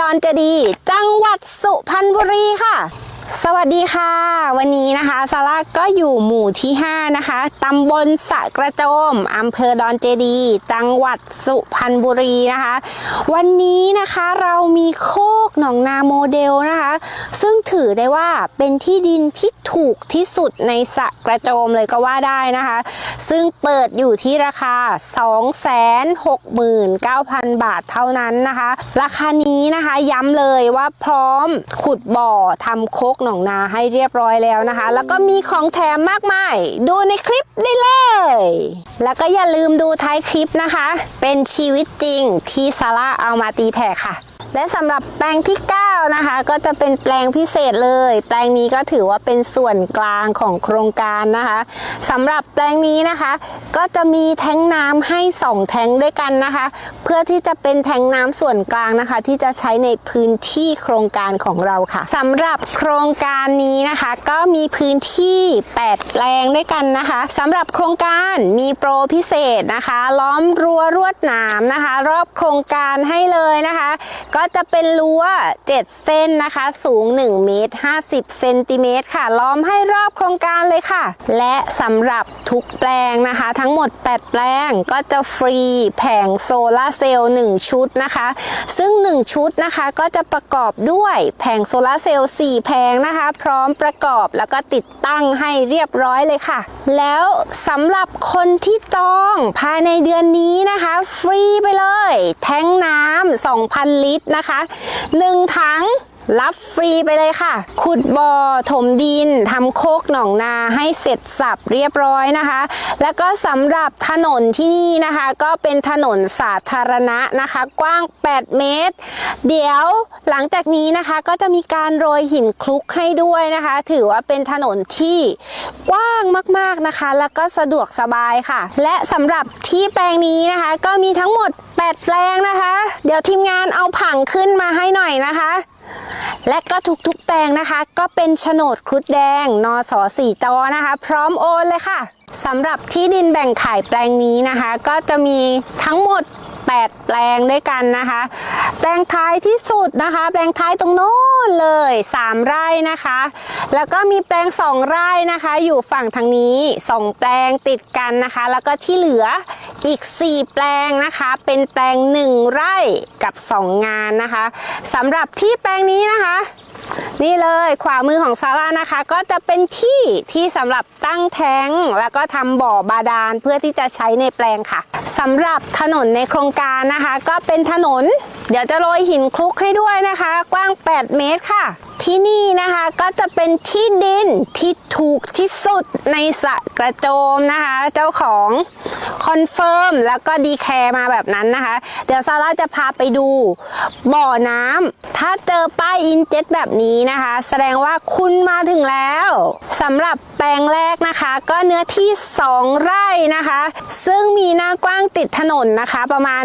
ดอนเจดี จังหวัดสุพรรณบุรีค่ะ สวัสดีค่ะ วันนี้นะคะซาร่าก็อยู่หมู่ที่ 5 นะคะตำบลสะกระโจมอำเภอดอนเจดี จังหวัดสุพรรณบุรีนะคะ วันนี้นะคะเรามีโคกหนองนาโมเดลนะคะ ซึ่งถือได้ว่าเป็นที่ดินที่ถูกที่สุดในสะกระโจมเลยก็ว่าได้นะคะ ซึ่งเปิดอยู่ที่ราคา 269,000 บาทเท่านั้นนะคะ ราคานี้นะคะย้ำเลยว่าพร้อมขุดบ่อทำโคกหนองนาให้เรียบร้อยแล้วนะคะ แล้วก็มีของแถมมากมาย ดูในคลิปได้เลย แล้วก็อย่าลืมดูท้ายคลิปนะคะ เป็นชีวิตจริงที่ซาร่าเอามาตีแผ่ค่ะ และสำหรับแปลงที่ 9 นะคะก็จะเป็นแปลงพิเศษเลย แปลงนี้ก็ถือว่าเป็นส่วนกลางของโครงการนะคะสำหรับแปลงนี้นะคะ ก็จะมีแทงน้ำให้ 2 แทงด้วยกันนะคะ เพื่อที่จะเป็นแทงน้ำส่วนกลางนะคะ ที่จะใช้ในพื้นที่โครงการของเราค่ะสำหรับโครงการนี้นะคะ ก็มีพื้นที่ 8 แปลงด้วยกันนะคะสำหรับโครงการมีโปรพิเศษนะคะ ล้อมรั้วรวดหนามนะคะ รอบโครงการให้เลยนะคะ ก็จะเป็นรั้ว7เส้นนะคะ สูง1เมตร50เซนติเมตรค่ะ ล้อมให้รอบโครงการเลยค่ะ และสำหรับทุกแปลงนะคะ ทั้งหมด 8 แปลงก็จะฟรีแผงโซลาร์เซลล์1ชุดนะคะ ซึ่ง 1 ชุดนะคะก็จะประกอบด้วยแผงโซลาร์เซลล์4แผงนะคะ พร้อมประกอบแล้วก็ติดตั้งให้เรียบร้อยเลยค่ะ แล้วสำหรับคนที่จองภายในเดือนนี้นะคะ ฟรีไปเลย แท้งน้ำ2,000 ลิตรนะคะ 1 ถังรับฟรีไปเลยค่ะ ขุดบ่อถมดินทำโคกหนองนาให้เสร็จสับเรียบร้อยนะคะ แล้วก็สำหรับถนนที่นี่นะคะ ก็เป็นถนนสาธารณะนะคะ กว้าง 8 เมตร เดี๋ยวหลังจากนี้นะคะก็จะมีการโรยหินคลุกให้ด้วยนะคะ ถือว่าเป็นถนนที่กว้างมากๆนะคะ แล้วก็สะดวกสบายค่ะ และสำหรับที่แปลงนี้นะคะ ก็มีทั้งหมด 8 แปลงนะคะ เดี๋ยวทีมงานเอาผังขึ้นมาให้หน่อยนะคะ และก็ทุกๆแปลงนะคะ ก็เป็นโฉนดครุฑแดงนอสอสี่จอนะคะ พร้อมโอนเลยค่ะสำหรับที่ดินแบ่งขายแปลงนี้นะคะ ก็จะมีทั้งหมด 8 แปลงด้วยกันนะคะ แปลงท้ายที่สุดนะคะ แปลงท้ายตรงโน้นเลย 3 ไร่นะคะ แล้วก็มีแปลง 2 ไร่นะคะ อยู่ฝั่งทางนี้ 2 แปลงติดกันนะคะ แล้วก็ที่เหลืออีก 4 แปลงนะคะ เป็นแปลง 1 ไร่กับ 2 งานนะคะสำหรับที่แปลงนี้นะคะ นี่เลยขวามือของซาร่านะคะ ก็จะเป็นที่ที่สำหรับตั้งแท้งแล้วก็ทำบ่อบาดาลเพื่อที่จะใช้ในแปลงค่ะสำหรับถนนในโครงการนะคะ ก็เป็นถนน เดี๋ยวจะโรยหินคลุกให้ด้วยนะคะ กว้าง 8 เมตรค่ะ ที่นี่นะคะก็จะเป็นที่ดินที่ถูกที่สุดในสะกระโจมนะคะ เจ้าของ คอนเฟิร์มแล้วก็ดีแคร์มาแบบนั้นนะคะ เดี๋ยวซาร่าจะพาไปดูบ่อน้ำถ้าเจอป้ายอินเจ็ตแบบนี้นะคะ แสดงว่าคุณมาถึงแล้วสำหรับแปลงแรกนะคะ ก็เนื้อที่ 2 ไร่นะคะ ซึ่งมีหน้ากว้างติดถนนนะคะ ประมาณ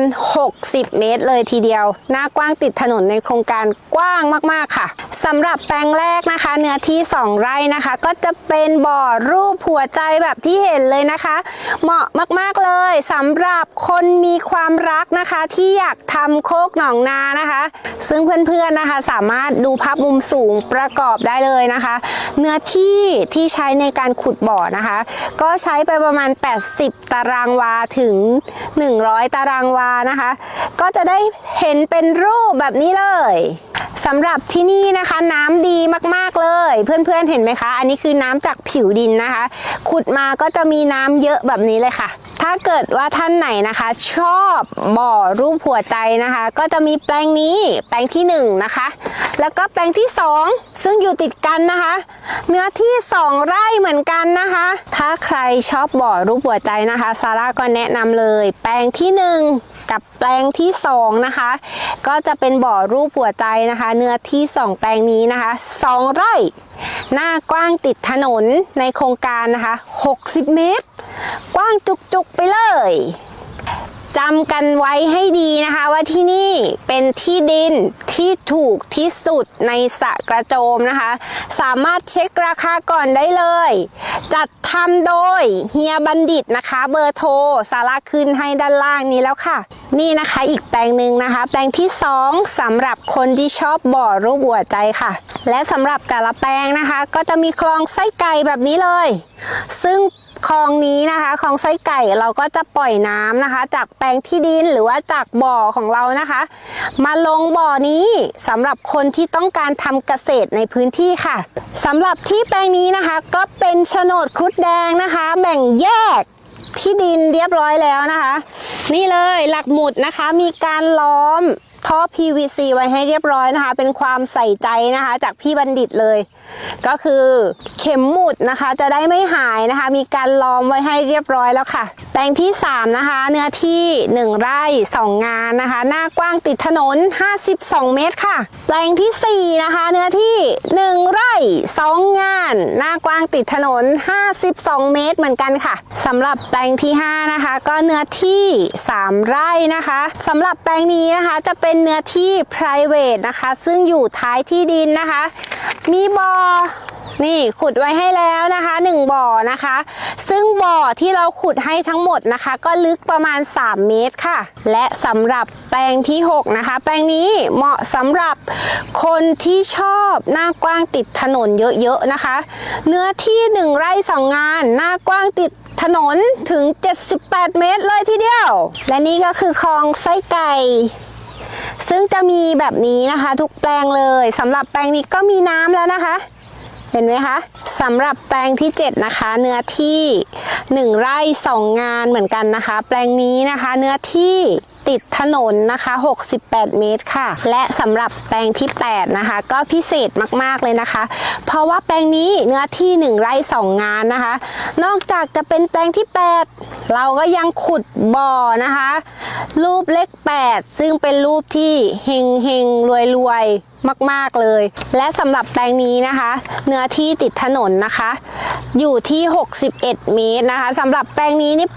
60 เมตรเลยทีเดียว หน้ากว้างติดถนนในโครงการกว้างมากๆค่ะสำหรับแปลงแรกนะคะ เนื้อที่ 2 ไร่นะคะ ก็จะเป็นบ่อรูปหัวใจแบบที่เห็นเลยนะคะ เหมาะมากๆเลยสำหรับคนมีความรักนะคะ ที่อยากทำโคกหนองนานะคะ ซึ่งเพื่อนๆนะคะ สามารถดูภาพมุมสูงประกอบได้เลยนะคะ เนื้อที่ที่ใช้ในการขุดบ่อนะคะ ก็ใช้ไปประมาณ 80 ตารางวาถึง 100 ตารางวานะคะ ก็จะได้เห็นเป็นรูปแบบนี้เลยสำหรับที่นี่นะคะน้ำดีมากๆเลย เพื่อนๆเห็นไหมคะ อันนี้คือน้ำจากผิวดินนะคะ ขุดมาก็จะมีน้ำเยอะแบบนี้เลยค่ะ ถ้าเกิดว่าท่านไหนนะคะ ชอบบ่อรูปหัวใจนะคะ ก็จะมีแปลงนี้แปลงที่1นงนะคะ แล้วก็แปลงที่ 2 ซึ่งอยู่ติดกันนะคะ เนื้อที่ 2 ไร่เหมือนกันนะคะ ถ้าใครชอบบ่อรูปหัวใจนะคะซาร่าก็แนะนำเลย แปลงที่ 1 กับแปลงที่ 2 นะคะ ก็จะเป็นบ่อรูปหัวใจนะคะ เนื้อที่ 2 แปลงนี้นะคะ2ไร่หน้ากว้างติดถนนในโครงการนะคะ 60 เมตร กว้างจุกๆไปเลย จำกันไว้ให้ดีนะคะว่าที่นี่เป็นที่ดินที่ถูกที่สุดในสะกระโจมนะคะ สามารถเช็คราคาก่อนได้เลย จัดทำโดยเฮียบัณฑิตนะคะ เบอร์โทรสาระขึ้นให้ด้านล่างนี้แล้วค่ะ นี่นะคะอีกแปลงหนึ่งนะคะ แปลงที่ 2สำหรับคนที่ชอบบ่อรูปหัวใจค่ะ และสำหรับแต่ละแปลงนะคะ ก็จะมีคลองไส้ไก่แบบนี้เลย ซึ่ง คลองนี้นะคะคลองไส้ไก่เราก็จะปล่อยน้ำนะคะ จากแปลงที่ดินหรือว่าจากบ่อของเรานะคะ มาลงบ่อนี้สำหรับคนที่ต้องการทำเกษตรในพื้นที่ค่ะสำหรับที่แปลงนี้นะคะ ก็เป็นโฉนดครุฑแดงนะคะ แบ่งแยกที่ดินเรียบร้อยแล้วนะคะ นี่เลยหลักหมุดนะคะมีการล้อม ท่อ PVC ไว้ให้เรียบร้อยนะคะ เป็นความใส่ใจนะคะ จากพี่บัณฑิตเลย ก็คือเข็มหมุดนะคะ จะได้ไม่หายนะคะ มีการล้อมไว้ให้เรียบร้อยแล้วค่ะ แปลงที่ 3 นะคะ เนื้อที่ 1 ไร่ 2 งานนะคะ หน้ากว้างติดถนน 52 เมตรค่ะ แปลงที่ 4 นะคะ เนื้อที่ 1 ไร่ 2 งาน หน้ากว้างติดถนน 52 เมตรเหมือนกันค่ะสำหรับแปลงที่ 5 นะคะ ก็เนื้อที่ 3 ไร่นะคะสำหรับแปลงนี้นะคะจะเป็นเนื้อที่ private นะคะ ซึ่งอยู่ท้ายที่ดินนะคะ มีบ่อนี่ขุดไว้ให้แล้วนะคะ 1 บ่อนะคะ ซึ่งบ่อที่เราขุดให้ทั้งหมดนะคะ ก็ลึกประมาณ 3 เมตรค่ะ และสำหรับแปลงที่ 6 นะคะ แปลงนี้เหมาะสำหรับคนที่ชอบหน้ากว้างติดถนนเยอะๆนะคะ เนื้อที่ 1 ไร่2งาน หน้ากว้างติดถนนถึง 78 เมตรเลยทีเดียว และนี่ก็คือคลองไส้ไก่ ซึ่งจะมีแบบนี้นะคะ ทุกแปลงเลยสำหรับแปลงนี้ก็มีน้ำแล้วนะคะ เห็นไหมคะสำหรับแปลงที่ 7 นะคะ เนื้อที่ 1 ไร่ 2 งานเหมือนกันนะคะ แปลงนี้นะคะ เนื้อที่ ติดถนนนะคะ 68 เมตรค่ะ และสำหรับแปลงที่ 8 นะคะ ก็พิเศษมากๆเลยนะคะ เพราะว่าแปลงนี้เนื้อที่ 1 ไร่ 2 งานนะคะ นอกจากจะเป็นแปลงที่ 8 เราก็ยังขุดบ่อนะคะ รูปเลข 8 ซึ่งเป็นรูปที่เฮงเฮงรวยรวย มาก ๆ เลย และสำหรับแปลงนี้นะคะ เนื้อที่ติดถนนนะคะ อยู่ที่ 61 เมตรนะคะสำหรับแปลงนี้นี่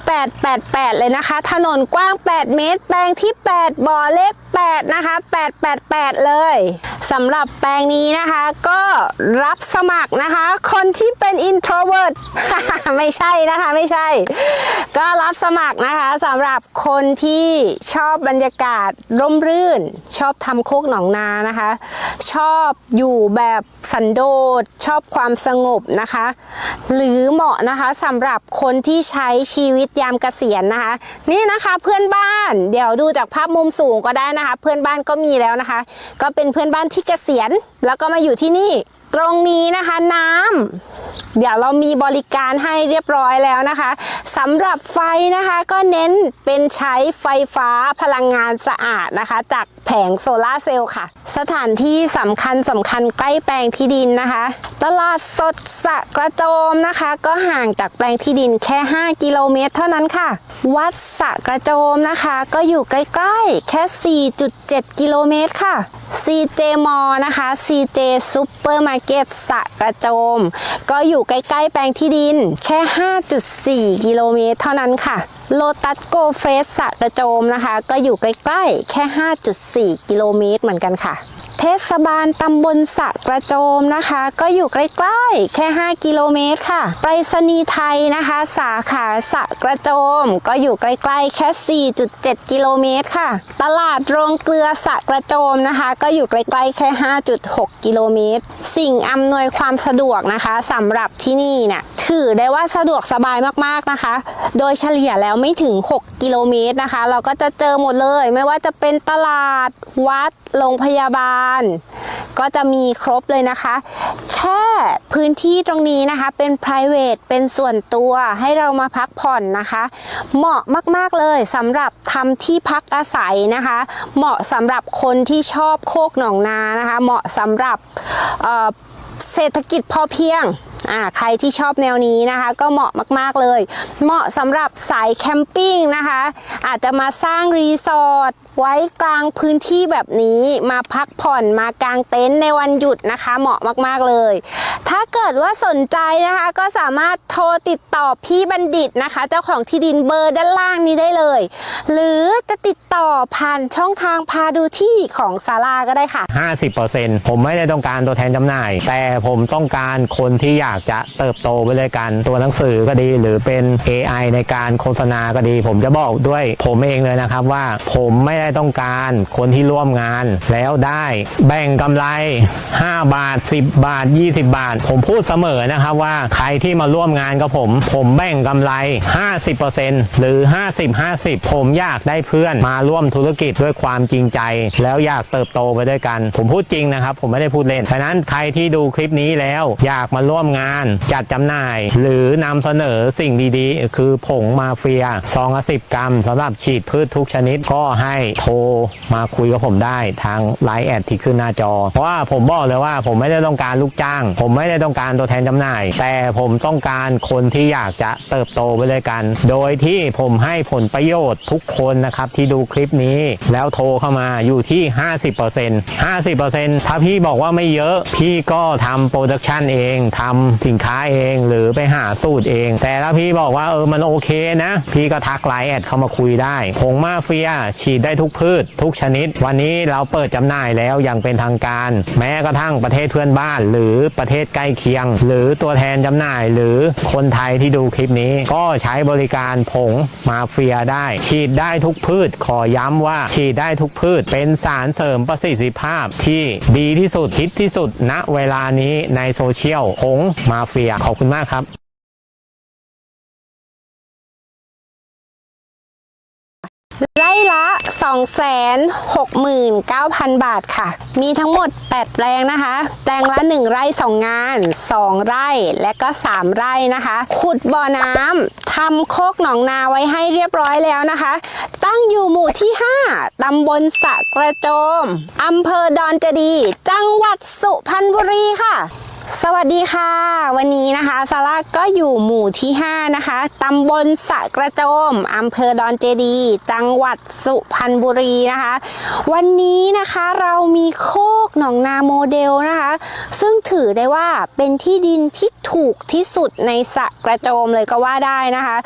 888 เลยนะคะ ถนนกว้าง 8 เมตร แปลงที่ 8 บ่อเล็ก 8 นะคะ 888 เลยสำหรับแปลงนี้นะคะก็รับสมัครนะคะคนที่เป็น introvert ไม่ใช่นะคะไม่ใช่ ก็รับสมัครนะคะสำหรับคนที่ชอบบรรยากาศร่มรื่น ชอบทำโคกหนองนานะคะ ชอบอยู่แบบสันโดษชอบความสงบนะคะ หรือเหมาะนะคะสำหรับคนที่ใช้ชีวิตยามเกษียณนะคะ นี่นะคะเพื่อนบ้านเดี๋ยวดูจากภาพมุมสูงก็ได้นะคะ เพื่อนบ้านก็มีแล้วนะคะ ก็เป็นเพื่อนบ้านที่เกษียณแล้วก็มาอยู่ที่นี่ ตรงนี้นะคะน้ำเดี๋ยวเรามีบริการให้เรียบร้อยแล้วนะคะสำหรับไฟนะคะก็เน้นเป็นใช้ไฟฟ้าพลังงานสะอาดนะคะ จาก แผงโซลาร์เซลล์ค่ะ สถานที่สำคัญสำคัญใกล้แปลงที่ดินนะคะ ตลาดสดสะกระโจมนะคะ ก็ห่างจากแปลงที่ดินแค่ 5 กิโลเมตร เท่านั้นค่ะ วัดสะกระโจมนะคะ ก็อยู่ใกล้ๆ แค่ 4.7 กิโลเมตรค่ะ CJ m a l l นะคะ CJ Supermarket สะกระโจม ก็อยู่ใกล้ๆแปลงที่ดินแค่ 5.4 กิโลเมตร เท่านั้นค่ะ โลตัสโกเฟสสะกระโจมนะคะ ก็อยู่ใกล้ๆ แค่ 5.4 กิโลเมตรเหมือนกันค่ะ เทศบาลตำบลสะกระโจมนะคะ ก็อยู่ใกล้ๆ แค่ 5 กิโลเมตรค่ะ ไปรษณีย์ไทยนะคะ สาขาสะกระโจม ก็อยู่ใกล้ๆ แค่ 4.7 กิโลเมตรค่ะ ตลาดโรงเกลือสะกระโจมนะคะ ก็อยู่ใกล้ๆ แค่ 5.6 กิโลเมตร สิ่งอำนวยความสะดวกนะคะสำหรับที่นี่เนี่ย ถือได้ว่าสะดวกสบายมากๆนะคะ โดยเฉลี่ยแล้วไม่ถึง 6 กิโลเมตรนะคะ เราก็จะเจอหมดเลย ไม่ว่าจะเป็นตลาด วัด โรงพยาบาล ก็จะมีครบเลยนะคะ แค่พื้นที่ตรงนี้นะคะเป็น private เป็นส่วนตัวให้เรามาพักผ่อนนะคะ เหมาะมากๆเลยสำหรับทำที่พักอาศัยนะคะ เหมาะสำหรับคนที่ชอบโคกหนองนานะคะ เหมาะสำหรับเศรษฐกิจพอเพียง อ่าใครที่ชอบแนวนี้นะคะ ก็เหมาะมากๆเลย เหมาะสำหรับสายแคมปิ้งนะคะ อาจจะมาสร้างรีสอร์ทไว้กลางพื้นที่แบบนี้มาพักผ่อนมากางเต็นท์ในวันหยุดนะคะ เหมาะมากๆเลย ถ้าเกิดว่าสนใจนะคะก็สามารถโทรติดต่อพี่บัณฑิตนะคะ เจ้าของที่ดินเบอร์ด้านล่างนี้ได้เลย หรือจะติดต่อผ่านช่องทางพาดูที่ของซาร่าก็ได้ค่ะ 50%ผมไม่ได้ต้องการตัวแทนจำหน่าย แต่ผมต้องการคนที่อยากจะเติบโตไปด้วยกัน ตัวหนังสือก็ดี หรือเป็น AI ในการโฆษณาก็ดี ผมจะบอกด้วยผมเองเลยนะครับว่าผมไม่ได้ต้องการคนที่ร่วมงานแล้วได้แบ่งกำไร 5 บาท 10 บาท 20 บาทผมพูดเสมอนะครับว่าใครที่มาร่วมงานกับผม ผมแบ่งกำไร 50%หรือ 50-50 ผมอยากได้เพื่อนมาร่วมธุรกิจด้วยความจริงใจ แล้วอยากเติบโตไปด้วยกัน ผมพูดจริงนะครับ ผมไม่ได้พูดเล่นฉะนั้นใครที่ดูคลิปนี้แล้วอยากมาร่วมงานจัดจำหน่าย หรือนำเสนอสิ่งดีๆ คือผงมาเฟียซองละสิกรัมสำหรับฉีดพืชทุกชนิดก็ให้โทรมาคุยกับผมได้ทางไลน์แอดที่ขึ้นหน้าจอ เพราะว่าผมบอกเลยว่าผมไม่ได้ต้องการลูกจ้าง ผมไม่ได้ต้องการตัวแทนจำหน่าย แต่ผมต้องการคนที่อยากจะเติบโตไปด้วยกัน โดยที่ผมให้ผลประโยชน์ทุกคนนะครับที่ดูคลิปนี้ แล้วโทรเข้ามาอยู่ที่ 50% 50%ถ้าพี่บอกว่าไม่เยอะ พี่ก็ทำโปรดักชันเองทำสินค้าเองหรือไปหาสูตรเอง แต่ถ้าพี่บอกว่าเออมันโอเคนะ พี่ก็ทักไลน์แอดเข้ามาคุยได้ผงมาเฟียฉีดได้ทุกพืช ทุกชนิด วันนี้เราเปิดจำหน่ายแล้วอย่างเป็นทางการ แม้กระทั่งประเทศเพื่อนบ้านหรือประเทศใกล้เคียง หรือตัวแทนจำหน่ายหรือคนไทยที่ดูคลิปนี้ ก็ใช้บริการผงมาเฟียได้ ฉีดได้ทุกพืช ขอย้ำว่าฉีดได้ทุกพืช เป็นสารเสริมประสิทธิภาพที่ดีที่สุดฮิตที่สุดณเวลานี้ในโซเชียลผงมาเฟียขอบคุณมากครับ ไร่ละ 269,000 บาทค่ะ มีทั้งหมด 8 แปลงนะคะ แปลงละ 1 ไร่ 2 งาน 2 ไร่ และก็ 3 ไร่นะคะ ขุดบ่อน้ำทำโคกหนองนาไว้ให้เรียบร้อยแล้วนะคะ ตั้งอยู่หมู่ที่ 5 ตำบลสะกระโจม อำเภอดอนเจดี จังหวัดสุพรรณบุรีค่ะ สวัสดีค่ะ วันนี้นะคะซาร่าก็อยู่หมู่ที่ 5 นะคะตำบลสะกระโจมอำเภอดอนเจดี จังหวัดสุพรรณบุรีนะคะ วันนี้นะคะเรามีโคกหนองนาโมเดลนะคะ ซึ่งถือได้ว่าเป็นที่ดินที่ถูกที่สุดในสะกระโจมเลยก็ว่าได้นะคะ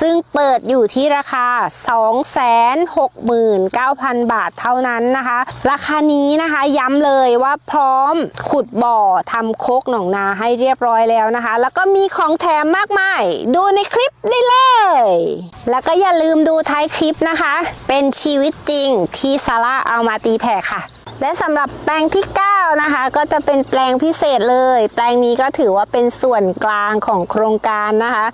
ซึ่งเปิดอยู่ที่ราคา 269,000 บาทเท่านั้นนะคะ ราคานี้นะคะย้ำเลยว่าพร้อมขุดบ่อทำโคกหนองนาให้เรียบร้อยแล้วนะคะ แล้วก็มีของแถมมากมาย ดูในคลิปได้เลย แล้วก็อย่าลืมดูท้ายคลิปนะคะ เป็นชีวิตจริงที่ซาร่าเอามาตีแผ่ค่ะ และสำหรับแปลงที่ 9 นะคะก็จะเป็นแปลงพิเศษเลย แปลงนี้ก็ถือว่าเป็นส่วนกลางของโครงการนะคะ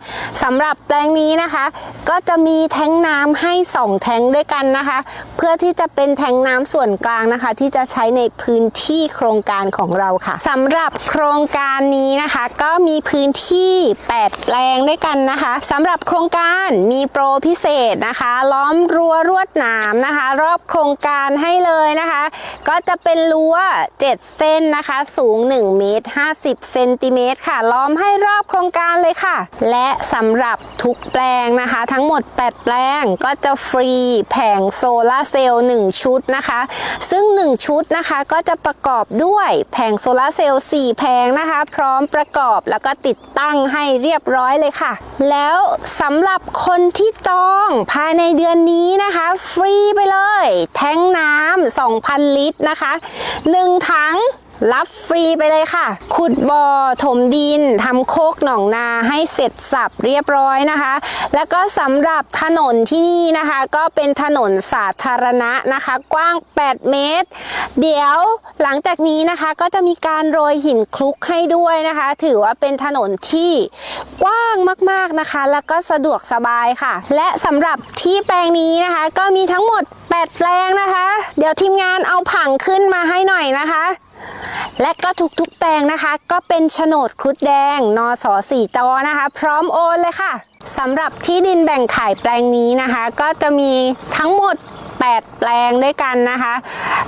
สำหรับแปลงนี้นะคะ ก็จะมีแท้งน้ำให้ 2 แท้งด้วยกันนะคะ เพื่อที่จะเป็นแท้งน้ำส่วนกลางนะคะ ที่จะใช้ในพื้นที่โครงการของเราค่ะสำหรับโครงการนี้นะคะ ก็มีพื้นที่ 8 แปลงด้วยกันนะคะสำหรับโครงการมีโปรพิเศษนะคะ ล้อมรั้วรวดหนามนะคะ รอบโครงการให้เลยนะคะ ก็จะเป็นรั้ว7เส้นนะคะสูง1เมตร50เซนติเมตรค่ะ ล้อมให้รอบโครงการเลยค่ะ และสำหรับทุกแปลงนะคะ ทั้งหมด 8 แปลงก็จะฟรีแผงโซลาร์เซลล์1ชุดนะคะ ซึ่ง 1 ชุดนะคะก็จะประกอบด้วยแผงโซลาร์เซลล์4แผงนะคะ พร้อมประกอบแล้วก็ติดตั้งให้เรียบร้อยเลยค่ะ แล้วสำหรับคนที่จองภายในเดือนนี้นะคะ ฟรีไปเลย แท้งน้ำ2,000 ลิตรนะคะ 1 ถังรับฟรีไปเลยค่ะ ขุดบ่อถมดินทำโคกหนองนาให้เสร็จสับเรียบร้อยนะคะ แล้วก็สำหรับถนนที่นี่นะคะ ก็เป็นถนนสาธารณะนะคะ กว้าง 8 เมตร เดี๋ยวหลังจากนี้นะคะก็จะมีการโรยหินคลุกให้ด้วยนะคะ ถือว่าเป็นถนนที่กว้างมากๆนะคะ แล้วก็สะดวกสบายค่ะ และสำหรับที่แปลงนี้นะคะ ก็มีทั้งหมด 8 แปลงนะคะ เดี๋ยวทีมงานเอาผังขึ้นมาให้หน่อยนะคะ และก็ทุกๆแปลงนะคะ ก็เป็นโฉนดครุฑแดงนอสอสี่จอนะคะ พร้อมโอนเลยค่ะสำหรับที่ดินแบ่งขายแปลงนี้นะคะ ก็จะมีทั้งหมด 8 แปลงด้วยกันนะคะ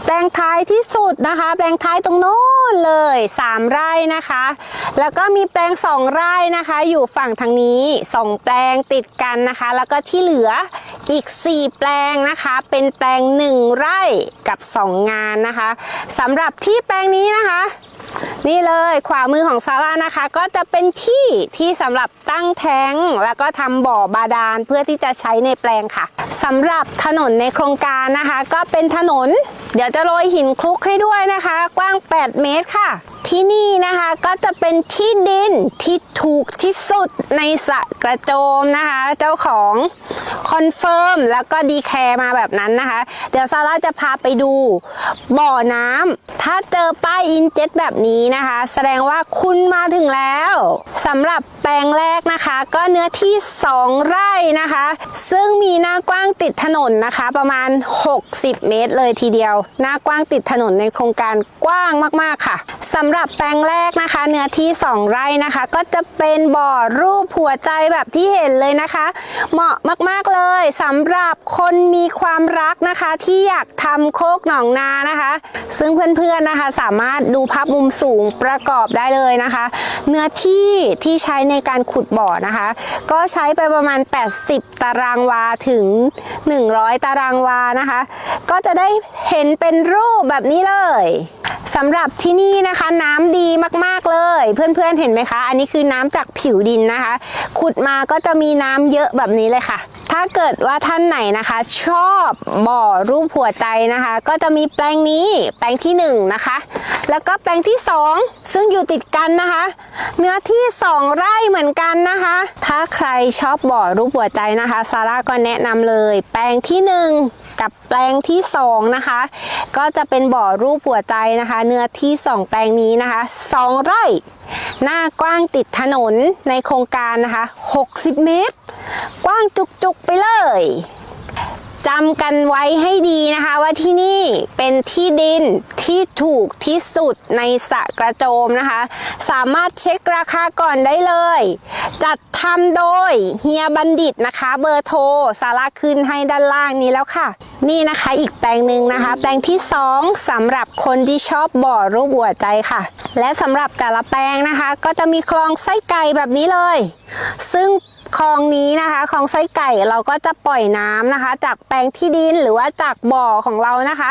แปลงท้ายที่สุดนะคะ แปลงท้ายตรงโน้นเลย 3 ไร่นะคะ แล้วก็มีแปลง 2 ไร่นะคะ อยู่ฝั่งทางนี้ 2 แปลงติดกันนะคะ แล้วก็ที่เหลืออีก 4 แปลงนะคะ เป็นแปลง 1 ไร่กับ 2 งานนะคะสำหรับที่แปลงนี้นะคะ นี่เลยขวามือของซาร่านะคะ ก็จะเป็นที่ที่สำหรับตั้งแท้งแล้วก็ทำบ่อบาดาลเพื่อที่จะใช้ในแปลงค่ะสำหรับถนนในโครงการนะคะ ก็เป็นถนน เดี๋ยวจะโรยหินคลุกให้ด้วยนะคะ กว้าง 8 เมตรค่ะ ที่นี่นะคะก็จะเป็นที่ดินที่ถูกที่สุดในสะกระโจมนะคะ เจ้าของคอนเฟิร์มแล้วก็ดีแคร์มาแบบนั้นนะคะ เดี๋ยวซาร่าจะพาไปดูบ่อน้ำถ้าเจอป้ายอินเจ็ตแบบนี้นะคะ แสดงว่าคุณมาถึงแล้วสำหรับแปลงแรกนะคะ ก็เนื้อที่ 2 ไร่นะคะ ซึ่งมีหน้ากว้างติดถนนนะคะ ประมาณ 60 เมตรเลยทีเดียวหน้ากว้างติดถนนในโครงการกว้างมาก ๆ ค่ะสำหรับแปลงแรกนะคะ เนื้อที่ 2 ไร่นะคะ ก็จะเป็นบ่อรูปหัวใจแบบที่เห็นเลยนะคะ เหมาะมาก ๆ เลยสำหรับคนมีความรักนะคะที่อยากทำโคกหนองนานะคะ ซึ่งเพื่อน ๆ นะคะ สามารถดูภาพมุมสูงประกอบได้เลยนะคะ เนื้อที่ที่ใช้ในการขุดบ่อนะคะ ก็ใช้ไปประมาณ 80 ตารางวาถึง 100 ตารางวานะคะ ก็จะได้เห็นเป็นรูปแบบนี้เลยสำหรับที่นี่นะคะน้ำดีมากๆเลย เพื่อนๆเห็นไหมคะ อันนี้คือน้ำจากผิวดินนะคะ ขุดมาก็จะมีน้ำเยอะแบบนี้เลยค่ะ ถ้าเกิดว่าท่านไหนนะคะ ชอบบ่อรูปหัวใจนะคะ ก็จะมีแปลงนี้แปลงที่หนึ่งนะคะ แล้วก็แปลงที่สองซึ่งอยู่ติดกันนะคะ เนื้อที่ 2 ไร่เหมือนกันนะคะ ถ้าใครชอบบ่อรูปหัวใจนะคะซาร่าก็แนะนำเลย แปลงที่หนึ่ง กับแปลงที่สองนะคะ ก็จะเป็นบ่อรูปหัวใจนะคะ เนื้อที่ 2 แปลงนี้นะคะ 2 ไร่ หน้ากว้างติดถนนในโครงการนะคะ 60 เมตร กว้างจุกๆไปเลย จำกันไว้ให้ดีนะคะว่าที่นี่เป็นที่ดินที่ถูกที่สุดในสะกระโจมนะคะ สามารถเช็คราคาก่อนได้เลย จัดทำโดยเฮียบัณฑิตนะคะ เบอร์โทรสาระขึ้นให้ด้านล่างนี้แล้วค่ะ นี่นะคะอีกแปลงหนึ่งนะคะ แปลงที่2สำหรับคนที่ชอบบ่อรูปหัวใจค่ะ และสำหรับแต่ละแปลงนะคะ ก็จะมีคลองไส้ไก่แบบนี้เลย ซึ่ง คลองนี้นะคะคลองไส้ไก่เราก็จะปล่อยน้ำนะคะ จากแปลงที่ดินหรือว่าจากบ่อของเรานะคะ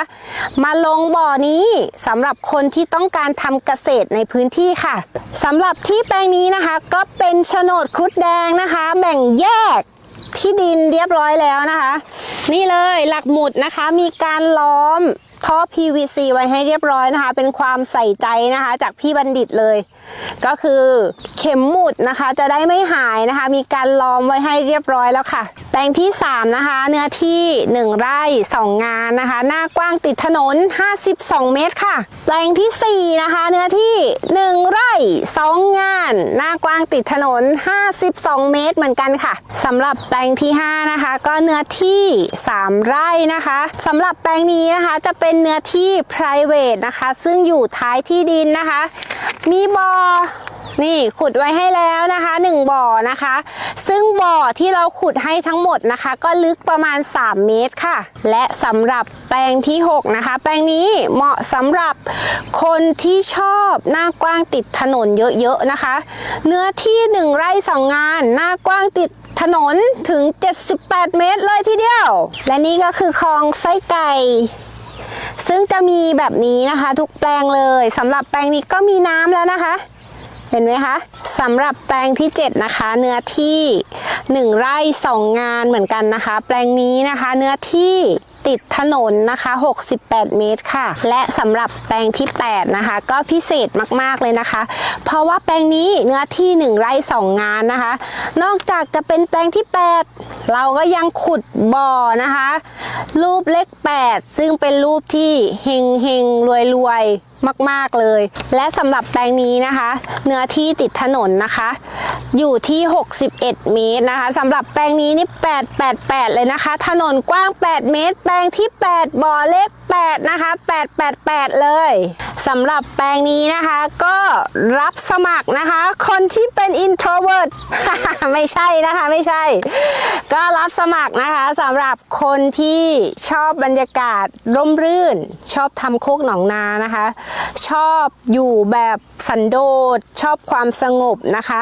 มาลงบ่อนี้สำหรับคนที่ต้องการทำเกษตรในพื้นที่ค่ะสำหรับที่แปลงนี้นะคะ ก็เป็นโฉนดครุฑแดงนะคะ แบ่งแยกที่ดินเรียบร้อยแล้วนะคะ นี่เลยหลักหมุดนะคะมีการล้อมท่อ PVC ไว้ให้เรียบร้อยนะคะ เป็นความใส่ใจนะคะ จากพี่บัณฑิตเลย ก็คือเข็มหมุดนะคะจะได้ไม่หายนะคะ มีการล้อมไว้ให้เรียบร้อยแล้วค่ะ แปลงที่ 3 นะคะ เนื้อที่ 1 ไร่ 2 งานนะคะ หน้ากว้างติดถนน 52 เมตรค่ะ แปลงทีสี่ 4 นะคะ เนื้อที่ 1 ไร่ 2 งาน หน้ากว้างติดถนน 52 เมตรเหมือนกันค่ะสำหรับแปลงที่ 5 นะคะ ก็เนื้อที่ 3 ไร่นะคะสำหรับแปลงนี้นะคะจะเป็นเนื้อที่ private นะคะ ซึ่งอยู่ท้ายที่ดินนะคะ มีบ่อนี่ขุดไว้ให้แล้วนะคะ1บ่อนะคะ ซึ่งบ่อที่เราขุดให้ทั้งหมดนะคะ ก็ลึกประมาณ 3 เมตรค่ะ และสำหรับแปลงที่6นะคะ แปลงนี้เหมาะสำหรับคนที่ชอบหน้ากว้างติดถนนเยอะๆนะคะ เนื้อที่ 1 ไร่สองงาน หน้ากว้างติดถนนถึง 78 เมตรเลยทีเดียว และนี่ก็คือคลองไส้ไก่ ซึ่งจะมีแบบนี้นะคะ ทุกแปลงเลยสำหรับแปลงนี้ก็มีน้ำแล้วนะคะ เห็นไหมคะสำหรับแปลงที่ 7 นะคะ เนื้อที่ 1 ไร่ 2 งานเหมือนกันนะคะ แปลงนี้นะคะเนื้อที่ติดถนนนะคะ 68 เมตรค่ะ และสำหรับแปลงที่ 8 นะคะ ก็พิเศษมาก ๆ เลยนะคะ เพราะว่าแปลงนี้เนื้อที่ 1 ไร่ 2 งานนะคะ นอกจากจะเป็นแปลงที่ 8 เราก็ยังขุดบ่อนะคะ รูปเลข8ซึ่งเป็นรูปที่เฮงเฮงรวยรวยๆ มากๆเลย และสำหรับแปลงนี้นะคะ เนื้อที่ติดถนนนะคะ อยู่ที่ 61 เมตรนะคะสำหรับแปลงนี้นี่ 888 เลยนะคะ ถนนกว้าง 8 เมตร แปลงที่ 8 บ่อเลข 8 นะคะ 888 เลยสำหรับแปลงนี้นะคะก็รับสมัครนะคะ คนที่เป็น introvert ไม่ใช่นะคะไม่ใช่ ก็รับสมัครนะคะสำหรับคนที่ชอบบรรยากาศร่มรื่น ชอบทำโคกหนองนานะคะชอบอยู่แบบสันโดษชอบความสงบนะคะ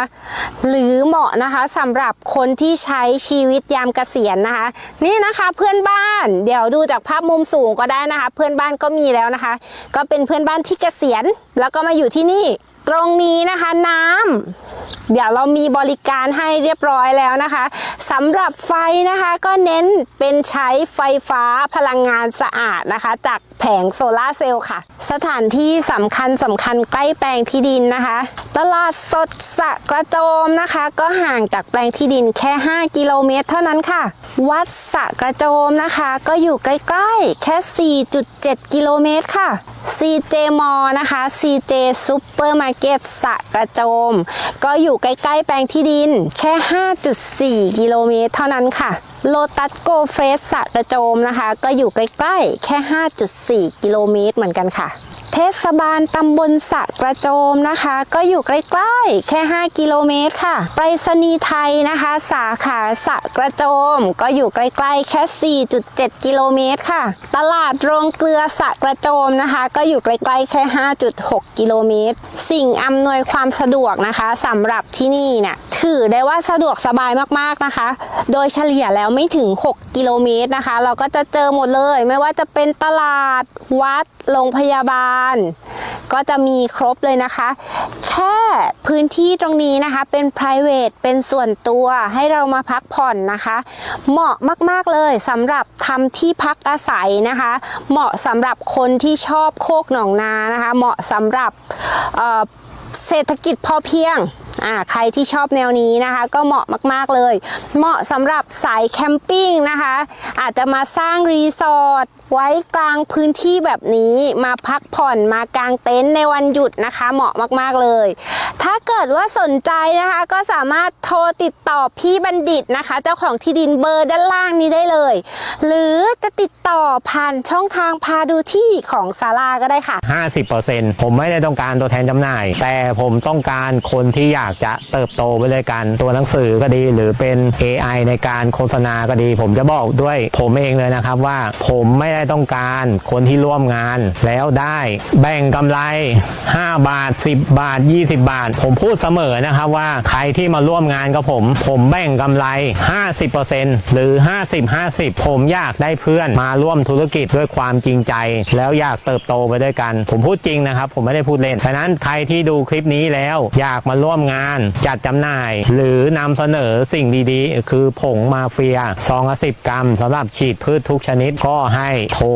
หรือเหมาะนะคะสำหรับคนที่ใช้ชีวิตยามเกษียณนะคะ นี่นะคะเพื่อนบ้านเดี๋ยวดูจากภาพมุมสูงก็ได้นะคะ เพื่อนบ้านก็มีแล้วนะคะ ก็เป็นเพื่อนบ้านที่เกษียณแล้วก็มาอยู่ที่นี่ ตรงนี้นะคะน้ำเดี๋ยวเรามีบริการให้เรียบร้อยแล้วนะคะสำหรับไฟนะคะก็เน้นเป็นใช้ไฟฟ้าพลังงานสะอาดนะคะ จากแผงโซลาเซลล์ค่ะ สถานที่สำคัญสำคัญใกล้แปลงที่ดินนะคะ ตลาดสดสะกระโจมนะคะ ก็ห่างจากแปลงที่ดินแค่ 5 กิโลเมตร เท่านั้นค่ะ วัดสะกระโจมนะคะ ก็อยู่ใกล้ๆ แค่ 4.7 กิโลเมตรค่ะ CJ m a l l นะคะ CJ Supermarket สะกระโจม ก็อยู่ใกล้ๆ แปลงที่ดินแค่ 5.4 กิโลเมตรเท่านั้นค่ะโลตัสโกเฟสสะกระโจมนะคะ ก็อยู่ใกล้ๆ แค่ 5.4 กิโลเมตรเหมือนกันค่ะ เทศบาลตำบลสะกระโจมนะคะ ก็อยู่ใกล้ๆ แค่ 5 กิโลเมตรค่ะ ไปรษณีย์ไทยนะคะ สาขาสะกระโจม ก็อยู่ใกล้ๆ แค่ 4.7 กิโลเมตรค่ะ ตลาดโรงเกลือสะกระโจมนะคะ ก็อยู่ใกล้ๆ แค่ 5.6 กิโลเมตร สิ่งอำนวยความสะดวกนะคะสำหรับที่นี่เนี่ยถือได้ว่าสะดวกสบายมากๆนะคะ โดยเฉลี่ยแล้วไม่ถึง 6 กิโลเมตรนะคะ เราก็จะเจอหมดเลย ไม่ว่าจะเป็นตลาดวัดโรงพยาบาลก็จะมีครบเลยนะคะ แค่พื้นที่ตรงนี้นะคะเป็น p r i v a t e เป็นส่วนตัวให้เรามาพักผ่อนนะคะ เหมาะมาก ๆ เลยสำหรับทำที่พักอาศัยนะคะ เหมาะสำหรับคนที่ชอบโคกหนองนานะคะ เหมาะสำหรับเเศรษฐกิจพอเพียงอ่าใครที่ชอบแนวนี้นะคะ ก็เหมาะมากๆเลย เหมาะสำหรับสายแคมปิ้งนะคะ อาจจะมาสร้างรีสอร์ทไว้กลางพื้นที่แบบนี้มาพักผ่อนมากางเต็นท์ในวันหยุดนะคะ เหมาะมากๆเลย ถ้าเกิดว่าสนใจนะคะก็สามารถโทรติดต่อพี่บัณฑิตนะคะ เจ้าของที่ดินเบอร์ด้านล่างนี้ได้เลย หรือจะติดต่อผ่านช่องทางพาดูที่ของซาร่าก็ได้ค่ะ 50%ผมไม่ได้ต้องการตัวแทนจำหน่าย แต่ผมต้องการคนที่อยากจะเติบโตไปด้วยกันตัวหนังสือก็ดี หรือเป็น AI ในการโฆษณาก็ดี ผมจะบอกด้วยผมเองเลยนะครับว่าผมไม่ได้ต้องการคนที่ร่วมงานแล้วได้แบ่งกำไร 5 บาท 10 บาท 20 บาท ผมพูดเสมอนะครับว่าใครที่มาร่วมงานกับผม ผมแบ่งกำไร 50%หรือ 50-50 ผมอยากได้เพื่อนมาร่วมธุรกิจด้วยความจริงใจ แล้วอยากเติบโตไปด้วยกัน ผมพูดจริงนะครับ ผมไม่ได้พูดเล่นฉะนั้นใครที่ดูคลิปนี้แล้วอยากมาร่วมงานจัดจำหน่าย หรือนำเสนอสิ่งดีๆ คือผงมาเฟียซองละสิกรัมสำหรับฉีดพืชทุกชนิดก็ให้โทร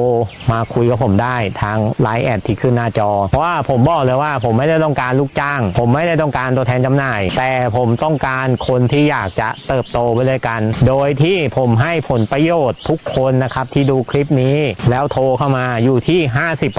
มาคุยกับผมได้ทางไลน์แอดที่ขึ้นหน้าจอ เพราะว่าผมบอกเลยว่าผมไม่ได้ต้องการลูกจ้าง ผมไม่ได้ต้องการตัวแทนจำหน่าย แต่ผมต้องการคนที่อยากจะเติบโตไปด้วยกัน โดยที่ผมให้ผลประโยชน์ทุกคนนะครับที่ดูคลิปนี้ แล้วโทรเข้ามาอยู่ที่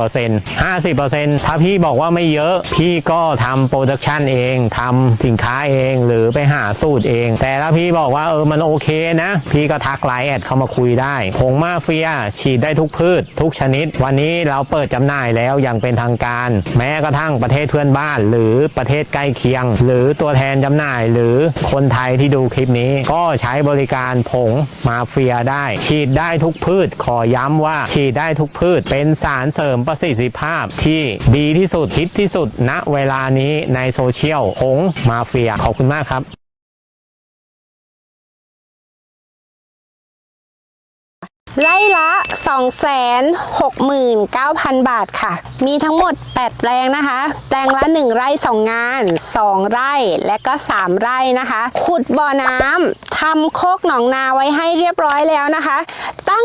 50% 50%ถ้าพี่บอกว่าไม่เยอะพี่ก็ทำโปรดักชันเองทำสินค้าเองหรือไปหาสูตรเอง แต่ถ้าพี่บอกว่าเออมันโอเคนะ พี่ก็ทักไลน์แอดเข้ามาคุยได้ผงมาเฟียฉีดได้ทุกพืช ทุกชนิด วันนี้เราเปิดจำหน่ายแล้วอย่างเป็นทางการ แม้กระทั่งประเทศเพื่อนบ้าน หรือประเทศใกล้เคียง หรือตัวแทนจำหน่ายหรือคนไทยที่ดูคลิปนี้ก็ใช้บริการผงมาเฟียได้ ฉีดได้ทุกพืช ขอย้ำว่าฉีดได้ทุกพืช เป็นสารเสริมประสิทธิภาพที่ดีที่สุดฮิตที่สุดณเวลานี้ในโซเชียลผงมาเฟียขอบคุณมากครับ ไร่ละ 269,000 บาทค่ะ มีทั้งหมด 8 แปลงนะคะ แปลงละ 1 ไร่ 2 งาน 2 ไร่ และก็ 3 ไร่นะคะ ขุดบ่อน้ำทำโคกหนองนาไว้ให้เรียบร้อยแล้วนะคะ ตั้ง